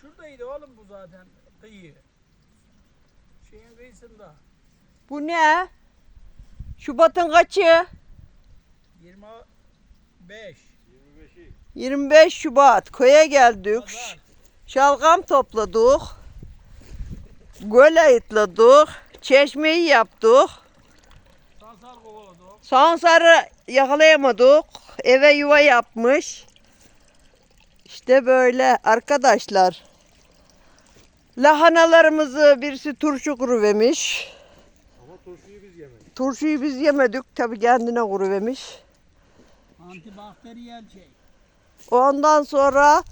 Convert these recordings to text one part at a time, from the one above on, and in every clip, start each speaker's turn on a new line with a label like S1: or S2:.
S1: Şuradaydı oğlum bu zaten kıyı. Şeyin kıyısında.
S2: Bu ne? Şubat'ın kaçı?
S1: 25.
S2: 25 Şubat. Köye geldik.
S1: Pazar.
S2: Şalgam topladık. Göl ayıtladık. Çeşmeyi yaptık.
S1: Sansar kovaladı.
S2: Sansarı yakalayamadık. Eve yuva yapmış. İşte böyle arkadaşlar. Lahanalarımızı birisi turşu kuruvermiş.
S3: Ama turşuyu biz yemedik.
S2: Turşuyu biz yemedik. Tabi kendine kuruvermiş.
S1: Antibakteriyel şey.
S2: Ondan sonra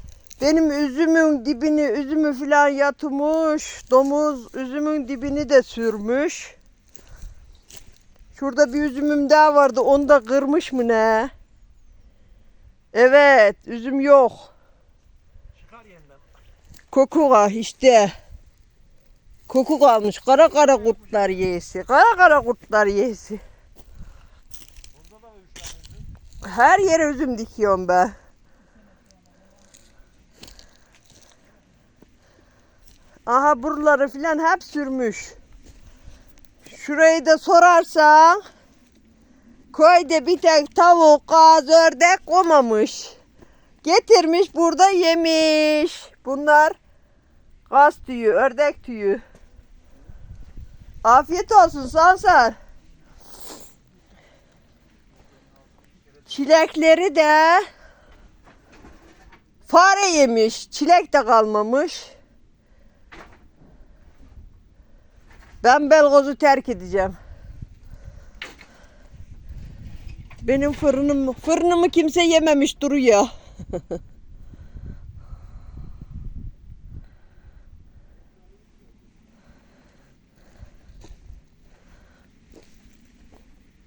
S2: benim üzümün dibini, üzümü filan yatmış. Domuz üzümün dibini de sürmüş. Şurada bir üzümüm daha vardı. Onu da kırmış mı ne? Evet, üzüm yok.
S1: Çıkar yeniden.
S2: Koku var işte. Koku kalmış. Kara kara kurtlar yesi. Kara kara kurtlar yesi. Her yere üzüm dikiyorum ben. Aha buraları filan hep sürmüş. Şurayı da sorarsan köyde bir tek tavuk, kaz, ördek komamış. Getirmiş burada yemiş. Bunlar gaz tüyü, ördek tüyü. Afiyet olsun Sansar. Çilekleri de fare yemiş. Çilek de kalmamış. Ben Belgoz'u terk edeceğim. Benim fırınım, fırınımı kimse yememiş duruyor.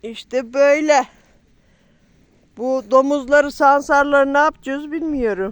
S2: İşte böyle. Bu domuzları, sansarları ne yapacağız bilmiyorum.